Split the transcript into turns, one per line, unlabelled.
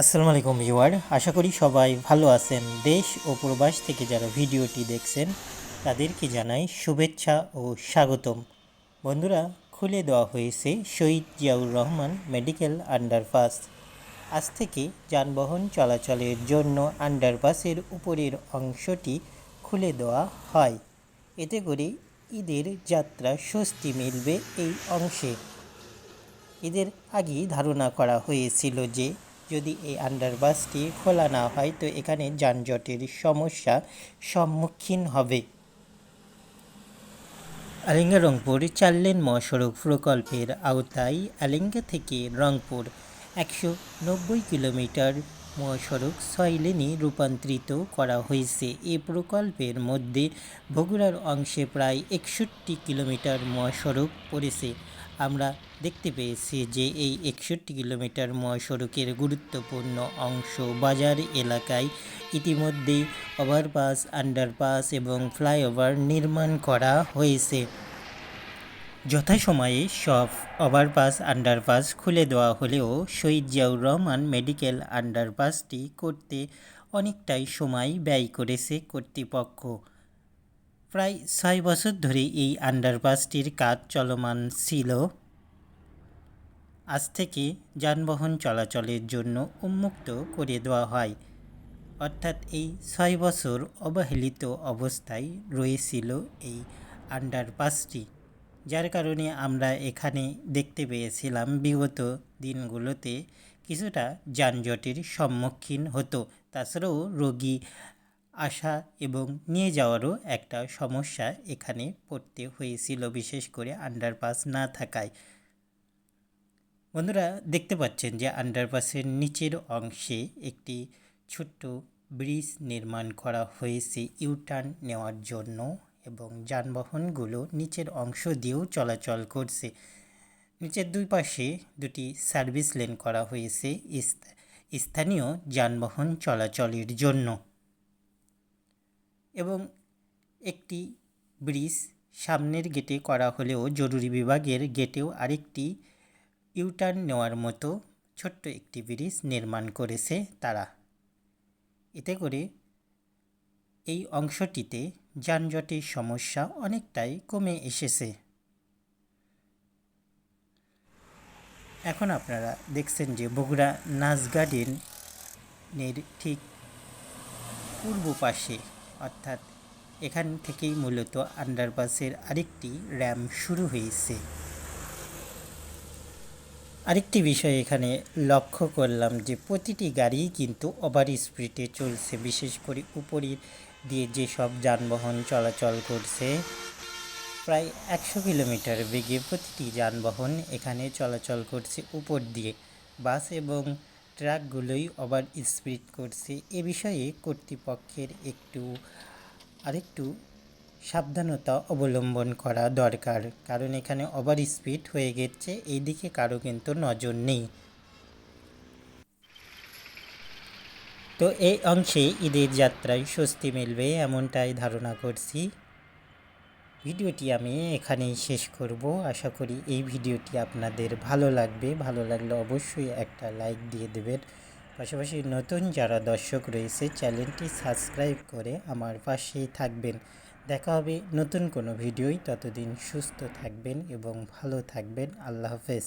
আসসালামু আলাইকুম ভিউয়ার, আশা করি সবাই ভালো আছেন। দেশ ও প্রবাস থেকে যারা ভিডিওটি দেখছেন, তাদেরকে জানাই শুভেচ্ছা ও স্বাগতম। বন্ধুরা, খুলে দেওয়া হয়েছে শহীদ জিয়াউর রহমান মেডিকেল আন্ডারপাস। আজ থেকে যানবাহন চলাচলের জন্য আন্ডারপাসের উপরের অংশটি খুলে দেওয়া হয়। এতে করে ঈদের যাত্রা স্বস্তি মিলবে এই অংশে। ঈদের আগেই ধারণা করা হয়েছিল যে যদি এই আন্ডারপাসটি খোলা না হয়, তো এখানে যানজটের সমস্যা সম্মুখীন হবে। আলিঙ্গা রংপুর চার লেন মহাসড়ক প্রকল্পের আওতায় আলিঙ্গা থেকে রংপুর, একশো নব্বই কিলোমিটার মহাসড়ক ছয় লেনে রূপান্তরিত করা হয়েছে। এ প্রকল্পের মধ্যে বগুড়ার অংশে প্রায় একষট্টি কিলোমিটার মহাসড়ক পড়েছে। আমরা দেখতে পেয়েছি যে এই একষট্টি কিলোমিটার মহাসড়কের গুরুত্বপূর্ণ অংশ বাজার এলাকায় ইতিমধ্যেই ওভারপাস, আন্ডারপাস এবং ফ্লাইওভার নির্মাণ করা হয়েছে। যথাসময়ে সব ওভারপাস, আন্ডারপাস খুলে দেওয়া হলেও শহীদ জিয়াউর রহমান মেডিকেল আন্ডারপাসটি করতে অনেকটাই সময় ব্যয় করেছে কর্তৃপক্ষ। প্রায় ছয় বছর ধরে এই আন্ডারপাসটির কাজ চলমান ছিল। আজ থেকে যানবাহন চলাচলের জন্য উন্মুক্ত করে দেওয়া হয়। অর্থাৎ এই ছয় বছর অবহেলিত অবস্থায় রয়েছিল এই আন্ডারপাসটি যার কারণে আমরা এখানে দেখতে পেয়েছিলাম বিগত দিনগুলোতে কিছুটা যানজটের সম্মুখীন হতো। তাছাড়াও রোগী আসা এবং নিয়ে যাওয়ারও একটা সমস্যা এখানে পড়তে হয়েছিল, বিশেষ করে আন্ডারপাস না থাকায়। বন্ধুরা, দেখতে পাচ্ছেন যে আন্ডারপাসের নিচের অংশে একটি ছোট্ট ব্রিজ নির্মাণ করা হয়েছে ইউটার্ন নেওয়ার জন্য এবং যানবাহনগুলো নিচের অংশ দিয়েও চলাচল করছে। নিচের দুই পাশে দুটি সার্ভিস লেন করা হয়েছে স্থানীয় যানবাহন চলাচলের জন্য। এবং একটি ব্রিজ সামনের গেটে করা হলেও জরুরি বিভাগের গেটেও আরেকটি ইউটার্ন নেওয়ার মতো ছোট্ট একটি ব্রিজ নির্মাণ করেছে তারা। এতে করে এই অংশটিতে যানজটের সমস্যা অনেকটাই কমে এসেছে। এখন আপনারা দেখছেন যে বগুড়া নাচ গার্ডেনের ঠিক পূর্ব পাশে অর্থাৎ এখান থেকেই মূলত আন্ডারপাসের আরেকটি র্যাম শুরু হয়েছে। আরেকটি বিষয় এখানে লক্ষ্য করলাম যে প্রতিটি গাড়ি কিন্তু ওভার স্পিডে চলছে, বিশেষ করে উপরের দিয়ে যেসব যানবাহন চলাচল করছে। প্রায় একশো কিলোমিটার বেগে প্রতিটি যানবাহন এখানে চলাচল করছে উপর দিয়ে। বাস এবং ট্রাকগুলোই ওভার স্পিড করছে। এ বিষয়ে কর্তৃপক্ষের একটু, আরেকটু সাবধানতা অবলম্বন করা দরকার। কারণ এখানে ওভার স্পিড হয়ে গেছে এই দিকে কারও কিন্তু নজর নেই। তো এই অংশে ঈদের যাত্রায় স্বস্তি মিলবে, এমনটাই ধারণা করছি। ভিডিওটি আমি এখানেই শেষ করব। আশা করি এই ভিডিওটি আপনাদের ভালো লাগবে। ভালো লাগলে অবশ্যই একটা লাইক দিয়ে দেবেন। পাশাপাশি নতুন যারা দর্শক রয়েছে, চ্যানেলটি সাবস্ক্রাইব করে আমার পাশেই থাকবেন। দেখা হবে নতুন কোনো ভিডিওই ততদিন সুস্থ থাকবেন এবং ভালো থাকবেন। আল্লাহ হাফেজ।